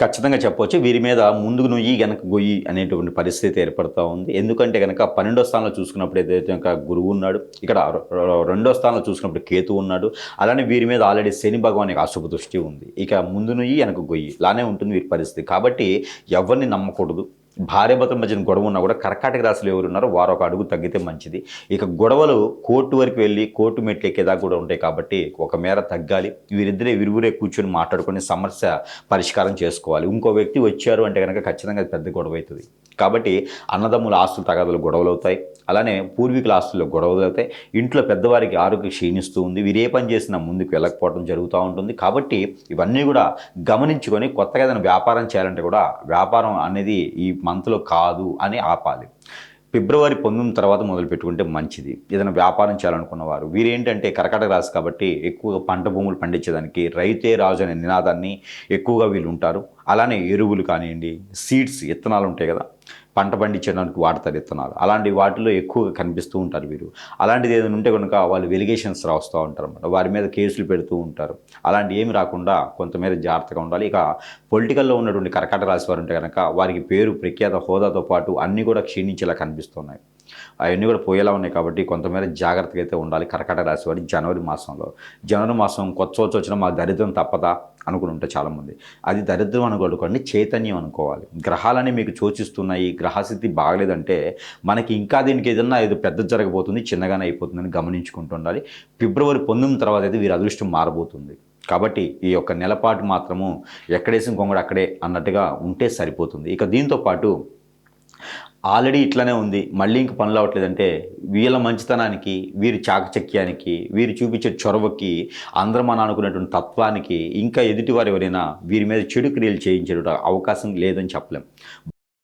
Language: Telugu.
ఖచ్చితంగా చెప్పవచ్చు వీరి మీద ముందుకు నుయ్యి వెనక గొయ్యి అనేటువంటి పరిస్థితి ఏర్పడుతూ ఉంది. ఎందుకంటే కనుక పన్నెండో స్థానంలో చూసుకున్నప్పుడు ఏదైతే కనుక గురువు ఉన్నాడు ఇక్కడ రెండో స్థానంలో చూసుకున్నప్పుడు కేతు ఉన్నాడు అలానే వీరి మీద ఆల్రెడీ శని భగవాన్ యొక్క అశుభ దృష్టి ఉంది. ఇక ముందు నుయ్యి వెనక గొయ్యి లానే ఉంటుంది వీరి పరిస్థితి. కాబట్టి ఎవరిని నమ్మకూడదు. భార్యాభర్తల మధ్యన గొడవ ఉన్నా కూడా కర్కాటక రాశిలో ఎవరు ఉన్నారో వారు ఒక అడుగు తగ్గితే మంచిది. ఇక గొడవలు కోర్టు వరకు వెళ్ళి కోర్టు మెట్లు ఎక్కేదాకా కూడా ఉంటాయి కాబట్టి ఒక మేర తగ్గాలి. వీరిద్దరే విరుగురే కూర్చొని మాట్లాడుకొని సమస్య పరిష్కారం చేసుకోవాలి. ఇంకో వ్యక్తి వచ్చారు అంటే కనుక ఖచ్చితంగా పెద్ద గొడవ అవుతుంది. కాబట్టి అన్నదమ్ముల ఆస్తులు తగాదులు గొడవలు అవుతాయి. అలానే పూర్వీకుల ఆస్తుల్లో గొడవలు అవుతాయి. ఇంట్లో పెద్దవారికి ఆరోగ్యం క్షీణిస్తూ ఉంది. వీరు ఏ పని చేసినా ముందుకు వెళ్ళకపోవడం జరుగుతూ ఉంటుంది. కాబట్టి ఇవన్నీ కూడా గమనించుకొని కొత్తగా ఏదైనా వ్యాపారం చేయాలంటే కూడా వ్యాపారం అనేది ఈ మంత్లో కాదు అని ఆపాలి. ఫిబ్రవరి పొందిన తర్వాత మొదలు పెట్టుకుంటే మంచిది. ఏదైనా వ్యాపారం చేయాలనుకున్న వారు వీరేంటంటే కర్కాటక రాశి కాబట్టి ఎక్కువగా పంట భూములు పండించేదానికి రైతే రాజు అనే నినాదాన్ని ఎక్కువగా వీళ్ళు ఉంటారు. అలానే ఎరువులు కానివ్వండి సీడ్స్ విత్తనాలు ఉంటాయి కదా పంట పండించడానికి వాడతారు విత్తనాలు. అలాంటి వాటిలో ఎక్కువగా కనిపిస్తూ ఉంటారు వీరు. అలాంటిది ఏదైనా ఉంటే కనుక వాళ్ళు వెలిగేషన్స్ రాస్తూ ఉంటారు అన్నమాట. వారి మీద కేసులు పెడుతూ ఉంటారు. అలాంటి ఏమి రాకుండా కొంతమేర జాగ్రత్తగా ఉండాలి. ఇక పొలిటికల్లో ఉన్నటువంటి కర్కట రాశి వారు ఉంటే కనుక వారికి పేరు ప్రఖ్యాత హోదాతో పాటు అన్నీ కూడా క్షీణించేలా కనిపిస్తున్నాయి. అవన్నీ కూడా పోయేలా ఉన్నాయి కాబట్టి కొంతమేర జాగ్రత్తగా అయితే ఉండాలి కర్కాటక రాశి వారి జనవరి మాసంలో. జనవరి మాసం కొత్త సంవత్సరం వచ్చిన మా దరిద్రం తప్పదా? అనుకుని ఉంటారు చాలామంది. అది దరిద్రం అనుకోండి చైతన్యం అనుకోవాలి. గ్రహాలని మీకు చోచిస్తున్నాయి గ్రహస్థితి బాగలేదంటే మనకి ఇంకా దీనికి ఏదన్నా ఏదో పెద్ద జరగబోతుంది చిన్నగానే అయిపోతుందని గమనించుకుంటూ ఉండాలి. ఫిబ్రవరి పంతొమ్మిది తర్వాత అయితే వీరి అదృష్టం మారబోతుంది. కాబట్టి ఈ యొక్క నెలపాటు మాత్రము ఎక్కడేసిన కొంగడు అక్కడే అన్నట్టుగా ఉంటే సరిపోతుంది. ఇక దీంతో పాటు ఆల్రెడీ ఇట్లానే ఉంది. మళ్ళీ ఇంక పనులు అవ్వట్లేదంటే వీళ్ళ మంచితనానికి వీరి చాకచక్యానికి వీరు చూపించే చొరవకి అందరం మనం అనుకునేటువంటి తత్వానికి ఇంకా ఎదుటివారు ఎవరైనా వీరి మీద చెడు క్రియలు చేయించే అవకాశం లేదని చెప్పలేం.